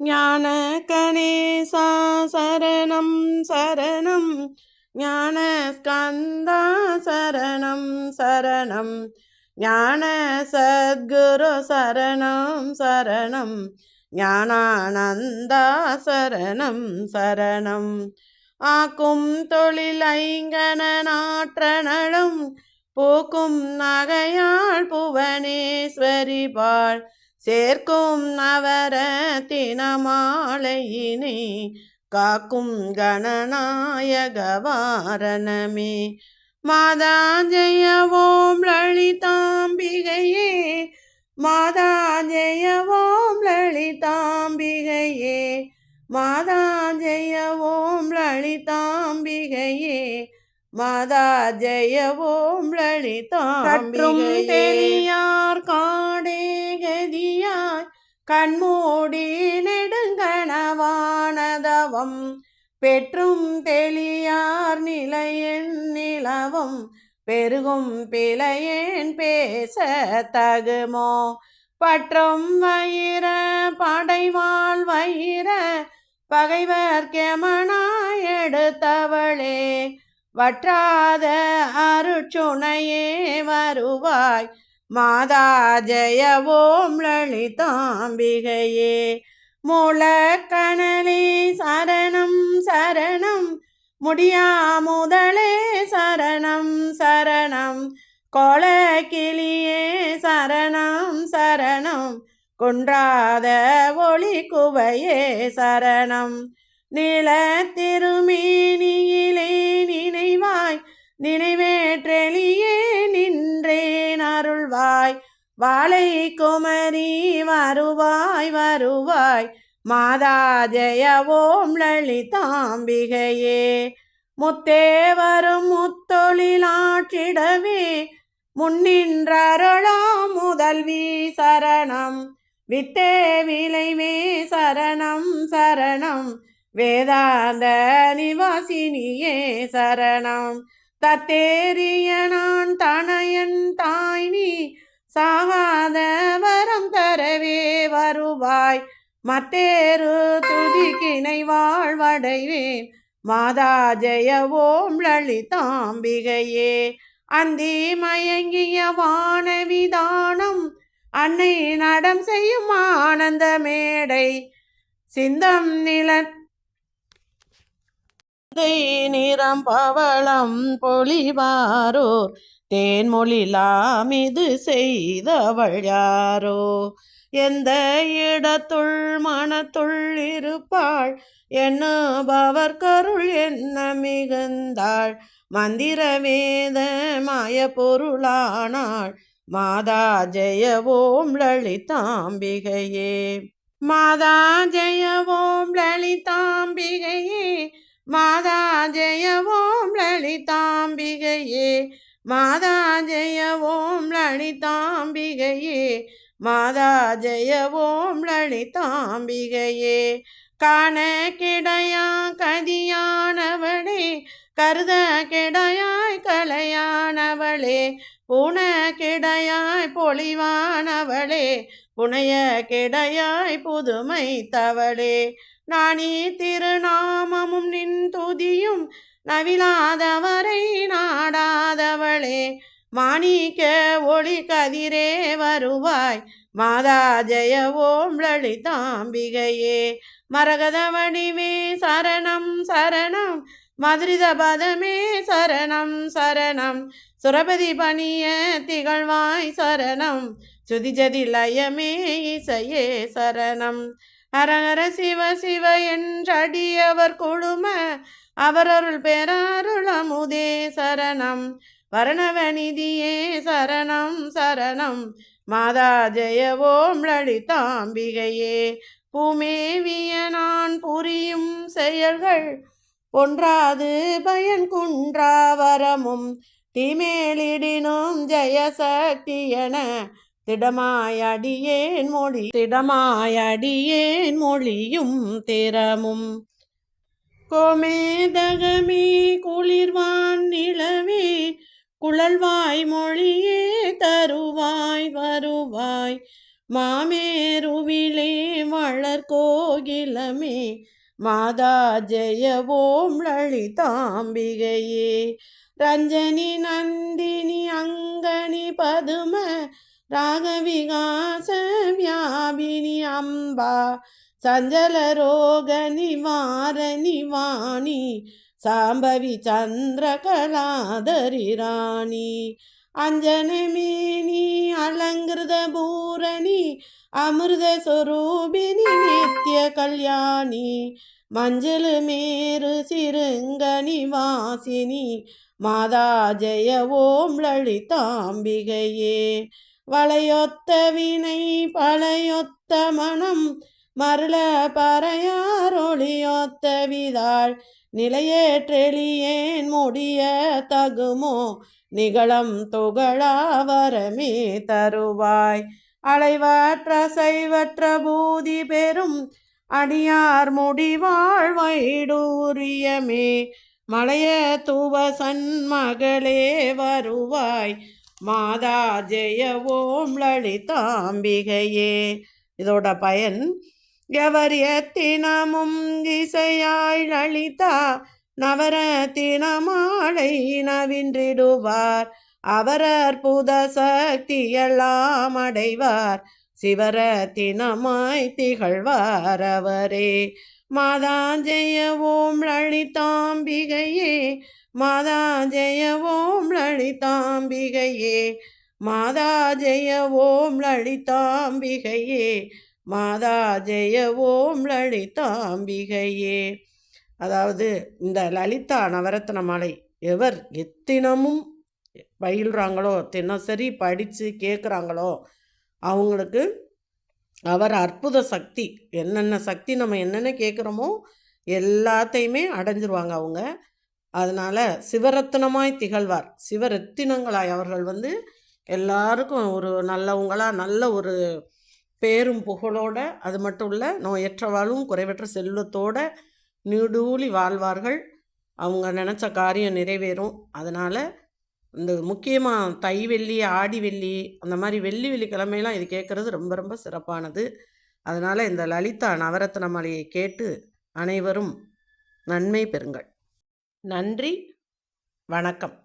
ஞான கணேசா சரணம். சரணம் ஞான ஸ்கந்தா சரணம். சரணம் ஞான சத்குரு சரணம் சரணம். ஞானானந்தா சரணம். சரணம் ஆக்கும் தொழில் ஐங்கன நாற்றனழும் பூக்கும் நகையாள் புவனேஸ்வரி பாள் சேர்க்கும் நவர தினமாலையினை காக்கும் கணநாயக வாரணமே. மாதா ஜெய ஓம் லலிதாம்பிகையே மாதா ஜெய ஓம் லலிதாம்பிகையே மாதா ஜெய ஓம் லலிதாம்பிகையே மாதா ஜெய ஓம் லலிதாம்பிகையே. தெரியார் கதியாய் கண்மூடி நெடுங்கணவானதவம். பெற்றும் தெளியார் நிலையன் நிலவும். பெருகும் பிழையேன் பேச தகுமோ? பற்றும் வயிற படைவாள் வயிற பகைவர் கெமனாய் எடுத்தவளே. வற்றாத அருச்சுனையே வருவாய். மாதா ஜெய ஓம் லலிதாம்பிகையே. மூலக்கணலே சரணம் சரணம். முடியா முதலே சரணம் சரணம். கோலக்கிளியே சரணம் சரணம். குன்றாத ஒளி குவையே சரணம். நில திருமேனியிலே நினைவாய் நினைவேற்றெளியே வருவாய். வாழை குமரி வருவாய் வருவாய். மாதா ஜெய ஓம் லலிதாம்பிகையே. முத்தே வரும் முத்தொழிலாற்றிடவே முன்னின்றருளா முதல்வி சரணம். வித்தே விளைவே சரணம் சரணம். வேதாந்த நிவாசினியே சரணம். தத்தேறிய நான் தனையன் தாய் நீ சாகாத வரம் தரவே வருவாய். மத்தேரு துதிக்கினை வாழ்வடைவேன். மாதா ஜெய ஓம் லலிதாம்பிகையே. அந்தி மயங்கிய வானவிதானம் அன்னை நடம் செய்யும் ஆனந்த மேடை. சிந்தம் நில நிறம் பவளம் பொலிவாரோ தேன்மொழிலாம் இது செய்தவள் யாரோ? எந்த இடத்துள் மனத்துள் இருப்பாள்? எண்ணுபவர் கருள் என்ன மிகுந்தாள்? மந்திர வேத மாய பொருளானாள் மாதா ஜெய ஓம் லலிதாம்பிகையே. மாதா ஜெய ஓம் லலிதாம்பிகையே. மாதா ஜெய ஓம் லலிதாம்பிகையே மாதா ஜெய ஓம் லலிதாம்பிகையே மாதா ஜெய ஓம் லலிதாம்பிகையே. காண கிடையா கதியானவளே கருத கிடையாய் கலையானவளே புன கிடையாய் பொழிவானவளே புனைய கிடையாய் புதுமை தவளே நானே திருநாமமும் நின் துதியும் நவிலாதவரை நாடாதவளே. மாணிக்க ஒளி கதிரே வருவாய். மாதா ஜெய ஓம் லலிதாம்பிகையே. மரகத வடிவே சரணம் சரணம். மதுரித பதமே சரணம் சரணம். சுரபதி பணிய திகழ்வாய் சரணம். சுதிஜதி லயமே இசையே சரணம். அரஹர சிவ சிவ என்றடியவர் குழும அவரருள் பேரருளமுதே சரணம். வரணவநிதியே சரணம் சரணம். மாதா ஜெய ஓம் லலிதாம்பிகையே. பூமேவிய நான் புரியும் செயல்கள் ஒன்றாது பயன் குன்றா வரமும். தீமேலிடினும் ஜெயசக்தி என திடமாயடியேன் மொழி திடமாயடியேன் மொழியும் திறமும். கோமேதகமே குளிர்வான் நிலவே குழல்வாய் மொழியே தருவாய் வருவாய். மாமேருவிலே வளர் கோகிலமே மாதா ஜெய ஓம் லலிதாம்பிகையே. ரஞ்சனி நந்தினி அங்கனி பதும ராகவிகாச வியாபினி அம்பா சஞ்சல ரோக நிவாரணி வாணி சாம்பவி சந்திர கலாதரி ராணி அஞ்சனமேனி அலங்கிருத பூரணி அமிர்த சுரூபினி நித்திய கல்யாணி மஞ்சள் மேரு சிறுங்கனி வாசினி மாதா ஜெய ஓம் லலிதாம்பிகையே. வளையொத்த வினை பழையொத்த மனம் மருள பறையாரொளியொத்த விதாள். நிலையேற்றெளியேன் முடிய தகுமோ நிகழம் துகளா வரமே தருவாய். அலைவற்ற சைவற்ற பூதி பெறும் அடியார் முடிவாழ் வைடூரியமே. மலைய தூவ மகளே வருவாய். மாதா ஜெய ஓம் லலிதாம்பிகையே. இதோட பயன் எவர் எத்தினமும் இசையாய் லலிதா நவரத்தினமாலை நவின்றிடுவார். அவர் அற்புத சக்தியெல்லாம் அடைவார். சிவரத்தினமாய் திகழ்வார் அவரே. மாதா ஜெய ஓம் லலிதாம்பிகையே மாதா ஜெய ஓம் லலிதாம்பிகையே மாதா ஜெய ஓம் லலிதாம்பிகையே மாதா ஜெய ஓம் லலிதாம்பிகையே. அதாவது இந்த லலிதா நவரத்ன மாலை எவர் எத்தினமும் பயில்றாங்களோ தினசரி படித்து கேட்குறாங்களோ அவங்களுக்கு அவர் அற்புத சக்தி. என்னென்ன சக்தி நம்ம என்னென்ன கேட்குறோமோ எல்லாத்தையுமே அடைஞ்சிருவாங்க அவங்க. அதனால் சிவரத்தினமாய் திகழ்வார். சிவரத்தினங்களாய் அவர்கள் வந்து எல்லாருக்கும் ஒரு நல்லவங்களாக நல்ல ஒரு பேரும் புகழோட அது மட்டும் இல்லை நோயற்றவாறும் குறைவற்ற செல்வத்தோட நீடூழி வாழ்வார்கள். அவங்க நினச்ச காரியம் நிறைவேறும். அதனால் இந்த முக்கியமாக தை வெள்ளி ஆடி வெள்ளி அந்த மாதிரி வெள்ளி வெள்ளிக்கிழமையெல்லாம் இது கேட்குறது ரொம்ப ரொம்ப சிறப்பானது. அதனால் இந்த லலிதா நவரத்ன மலையை கேட்டு அனைவரும் நன்மை பெறுங்கள். நன்றி. வணக்கம்.